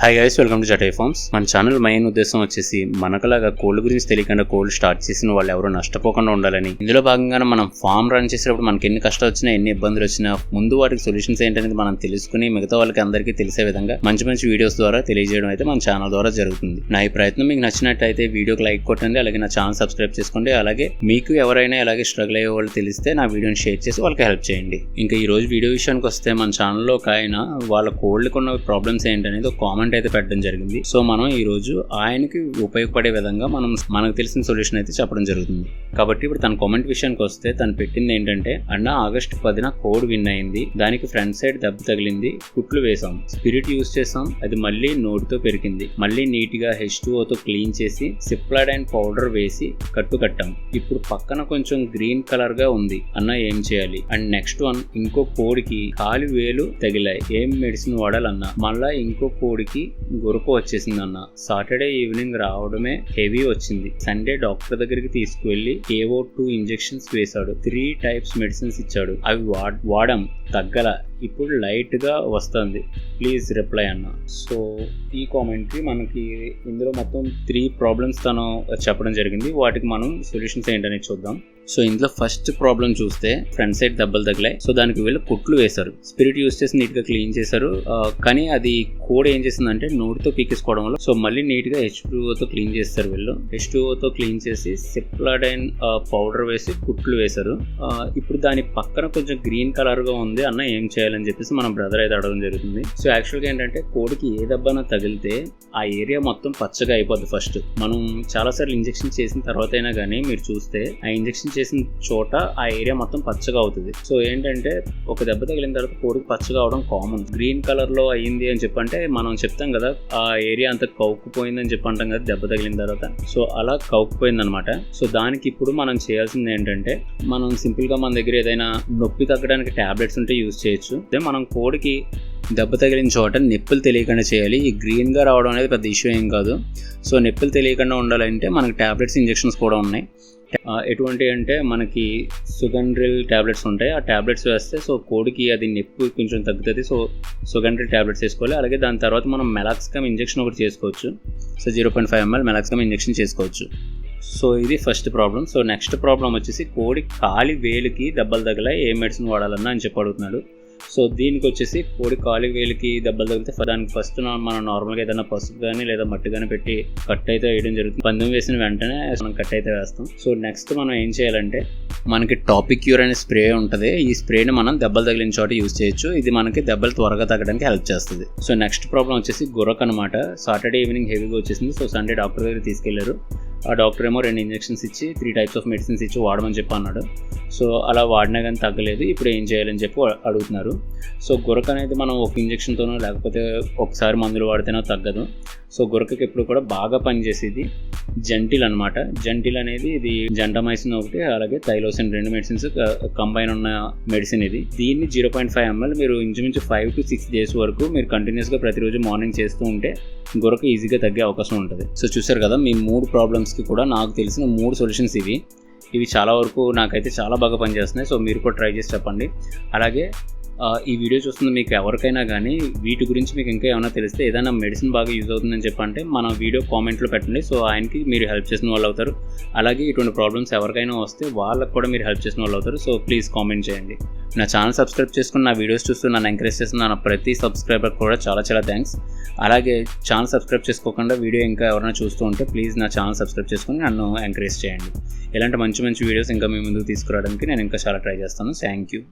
Hi guys welcome to Jatai farms మన channel main ఉద్దేశం వచ్చేసి మనకులాగా కోల్డ్ గురించి తెలియకుండా కోల్డ్ స్టార్ట్ చేసిన వాళ్ళు ఎవరు నష్టపోకుండా ఉండాలని. ఇందులో భాగంగానే మనం ఫామ్ రన్ చేసేటప్పుడు మనకి ఎన్ని కష్టాలు వచ్చినా ఎన్ని ఇబ్బందులు వచ్చినా ముందు వాటికి సొల్యూషన్స్ ఏంటనేది మనం తెలుసుకుని మిగతా వాళ్ళకి అందరికీ తెలిసే విధంగా మంచి మంచి వీడియోస్ ద్వారా తెలియజేయడం అయితే మన ఛానల్ ద్వారా జరుగుతుంది. నా ఈ ప్రయత్నం మీకు నచ్చినట్టయితే వీడియోకి లైక్ కొట్టండి అలాగే నా ఛానల్ సబ్స్క్రైబ్ చేసుకోండి అలాగే మీకు ఎవరైనా ఇలాగే స్ట్రగుల్ అయ్యే వాళ్ళు తెలిస్తే నా వీడియోని షేర్ చేసి వాళ్ళకి హెల్ప్ చేయండి. ఇంకా ఈ రోజు వీడియో విషయానికి వస్తే మన ఛానల్లో ఒక ఆయన వాళ్ళ కోల్డ్కి ఉన్న ప్రాబ్లమ్స్ ఏంటనేది ఒక కామెంట్ అయితే పెట్టడం జరిగింది. సో మనం ఈ రోజు ఆయనకి ఉపయోగపడే విధంగా మనం మనకు తెలిసిన సొల్యూషన్ అయితే చెప్పడం జరుగుతుంది. కాబట్టి ఇప్పుడు తన కామెంట్ విషయానికి వస్తే తను పెట్టింది ఏంటంటే అన్న ఆగస్ట్ పదిన కోడ్ విన్ అయింది. దానికి ఫ్రంట్ సైడ్ దెబ్బ తగిలింది. కుట్లు వేసాం స్పిరిట్ యూస్ చేసాం అది మళ్ళీ నోటితో పెరిగింది. మళ్ళీ నీట్గా హెచ్తో క్లీన్ చేసి సిప్లాడ్ అండ్ పౌడర్ వేసి కట్టు కట్టాం. ఇప్పుడు పక్కన కొంచెం గ్రీన్ కలర్గా ఉంది. అన్న ఏం చేయాలి? అండ్ నెక్స్ట్ వన్ ఇంకో కోడికి కాలి వేలు తగిలాయి. ఏం మెడిసిన్ వాడాలన్నా మళ్ళా ఇంకో కోడికి గురకు వచ్చేసింది అన్న. సాటర్డే ఈవినింగ్ రావడమే హెవీ వచ్చింది. సండే డాక్టర్ దగ్గరికి తీసుకువెళ్ళి ఏవో టూ ఇంజెక్షన్స్ వేశాడు. త్రీ టైప్స్ మెడిసిన్స్ ఇచ్చాడు. అవి వాడ్ వాడాం తగ్గల. ఇప్పుడు లైట్గా వస్తుంది. ప్లీజ్ రిప్లై అన్న. సో ఈ కామెంట్కి మనకి ఇందులో మొత్తం త్రీ ప్రాబ్లమ్స్ తను చెప్పడం జరిగింది. వాటికి మనం సొల్యూషన్స్ ఏంటనేది చూద్దాం. సో ఇందులో ఫస్ట్ ప్రాబ్లం చూస్తే ఫ్రంట్ సైడ్ దెబ్బలు తగిలాయి. సో దానికి వీళ్ళు కుట్లు వేశారు. స్పిరిట్ యూస్ చేసి నీట్గా క్లీన్ చేశారు కానీ అది కోడ్ ఏం చేసిందంటే నోటితో పీకేసుకోవడం వల్ల. సో మళ్ళీ నీట్గా హెచ్తో క్లీన్ చేస్తారు వీళ్ళు. హెచ్తో క్లీన్ చేసి సిప్లాడైన్ పౌడర్ వేసి కుట్లు వేశారు. ఇప్పుడు దాని పక్కన కొంచెం గ్రీన్ కలర్గా ఉంది అన్న ఏం చేయాలని చెప్పేసి మన బ్రదర్ అయితే అడగడం జరుగుతుంది. సో యాక్చువల్గా ఏంటంటే కోడికి ఏ దెబ్బన తగిలితే ఆ ఏరియా మొత్తం పచ్చగా అయిపోద్ది ఫస్ట్ మనం చాలా సార్లు ఇంజెక్షన్ చేసిన తర్వాత అయినా కానీ మీరు చూస్తే ఆ ఇంజెక్షన్ చేసిన చోట ఆ ఏరియా మొత్తం పచ్చగా అవుతుంది. సో ఏంటంటే ఒక దెబ్బ తగిలిన తర్వాత కోడికి పచ్చగా అవడం కామన్ గ్రీన్ కలర్లో అయ్యింది అని చెప్పంటే మనం చెప్తాం కదా ఆ ఏరియా అంత కౌక్కుపోయింది అని చెప్పి అంటాం కదా దెబ్బ తగిలిన తర్వాత. సో అలా కౌక్కుపోయింది అనమాట సో దానికి ఇప్పుడు మనం చేయాల్సింది ఏంటంటే మనం సింపుల్గా మన దగ్గర ఏదైనా నొప్పి తగ్గడానికి టాబ్లెట్స్ ఉంటే యూజ్ చేయొచ్చు. అదే మనం కోడికి దెబ్బ తగిలిన చోట నొప్పులు తెలియకుండా చేయాలి. ఈ గ్రీన్గా రావడం అనేది పెద్ద ఇష్యూ ఏం కాదు. సో నొప్పులు తెలియకుండా ఉండాలంటే మనకి టాబ్లెట్స్ ఇంజెక్షన్స్ కూడా ఉన్నాయి. ఎటువంటి అంటే మనకి సుగండ్రిల్ టాబ్లెట్స్ ఉంటాయి. ఆ టాబ్లెట్స్ వేస్తే సో కోడికి అది నొప్పి కొంచెం తగ్గుతుంది. సో సుగండ్రిల్ టాబ్లెట్స్ వేసుకోవాలి. అలాగే దాని తర్వాత మనం మెలాక్స్కమ్ ఇంజెక్షన్ ఒకటి చేసుకోవచ్చు. So zero point five ML meloxicam injection చేసుకోవచ్చు. సో ఇది first problem. So next problem వచ్చేసి కోడి కాలి వేలుకి దెబ్బలు తగిలాయి ఏ మెడిసిన్ వాడాలన్నా అని చెప్పి అడుగుతున్నాడు. సో దీనికి వచ్చేసి కోడి కాలి వేలికి దెబ్బలు తగిలితే దానికి ఫస్ట్ మనం నార్మల్గా ఏదైనా పసుపు కానీ లేదా మట్టి కానీ పెట్టి కట్ అయితే వేయడం జరుగుతుంది. పందెం వేసిన వెంటనే మనం కట్ అయితే వేస్తాం. సో నెక్స్ట్ మనం ఏం చేయాలంటే మనకి టాపిక్ క్యూర్ అనే స్ప్రే ఉంటుంది. ఈ స్ప్రేని మనం దెబ్బలు తగిలిన చోట యూజ్ చేయొచ్చు. ఇది మనకి దెబ్బలు త్వరగా తగ్గడానికి హెల్ప్ చేస్తుంది. సో నెక్స్ట్ ప్రాబ్లం వచ్చేసి గురక్ అనమాట సాటర్డే ఈవినింగ్ హెవీగా వచ్చేసింది. సో సండే డాక్టర్ దగ్గర తీసుకెళ్ళారు. ఆ డాక్టర్ ఏమో రెండు ఇంజెక్షన్స్ ఇచ్చి త్రీ టైప్స్ ఆఫ్ మెడిసిన్స్ ఇచ్చి వాడమని చెప్పి అన్నాడు. సో అలా వాడినా కానీ తగ్గలేదు. ఇప్పుడు ఏం చేయాలని చెప్పి అడుగుతున్నారు. సో గురక అనేది మనం ఒక ఇంజెక్షన్తోనో లేకపోతే ఒకసారి మందులు వాడితేనో తగ్గదు. సో గురకకి ఎప్పుడు కూడా బాగా పనిచేసేది జంటిల్ అనమాట జంటిల్ అనేది ఇది జంటమైసిన్ ఒకటి అలాగే థైలోసిన్ రెండు మెడిసిన్స్ కంబైన్ ఉన్న మెడిసిన్ ఇది. దీన్ని జీరో పాయింట్ ఫైవ్ ఎంఎల్ మీరు ఇంచుమించు ఫైవ్ టు సిక్స్ డేస్ వరకు మీరు కంటిన్యూస్గా ప్రతిరోజు మార్నింగ్ చేస్తూ ఉంటే గొరక ఈజీగా తగ్గే అవకాశం ఉంటుంది. సో చూసారు కదా మీ మూడు ప్రాబ్లమ్స్కి కూడా నాకు తెలిసిన మూడు సొల్యూషన్స్ ఇవి. ఇవి చాలా వరకు నాకైతే చాలా బాగా పనిచేస్తున్నాయి. సో మీరు కూడా ట్రై చేసి చెప్పండి. అలాగే ఈ వీడియో చూస్తున్న మీకు ఎవరికైనా కానీ వీటి గురించి మీకు ఇంకా ఏమైనా తెలిస్తే ఏదైనా మెడిసిన్ బాగా యూజ్ అవుతుందని చెప్పంటే మన వీడియో కామెంట్లో పెట్టండి. సో ఆయనకి మీరు హెల్ప్ చేసిన వాళ్ళు అవుతారు. అలాగే ఇటువంటి ప్రాబ్లమ్స్ ఎవరికైనా వస్తే వాళ్ళకి కూడా మీరు హెల్ప్ చేసిన వాళ్ళు అవుతారు. సో ప్లీజ్ కామెంట్ చేయండి. నా ఛానల్ సబ్స్క్రైబ్ చేసుకుని నా వీడియోస్ చూస్తూ నన్ను ఎంకరేజ్ చేస్తున్న నా ప్రతి సబ్స్క్రైబర్ కూడా చాలా చాలా థ్యాంక్స్ అలాగే ఛానల్ సబ్స్క్రైబ్ చేసుకోకుండా వీడియో ఇంకా ఎవరైనా చూస్తూ ఉంటే ప్లీజ్ నా ఛానల్ సబ్స్క్రైబ్ చేసుకుని నన్ను ఎంకరేజ్ చేయండి. ఇలాంటి మంచి మంచి వీడియోస్ ఇంకా మీ ముందుకు తీసుకురావడానికి నేను ఇంకా చాలా ట్రై చేస్తాను. Thank you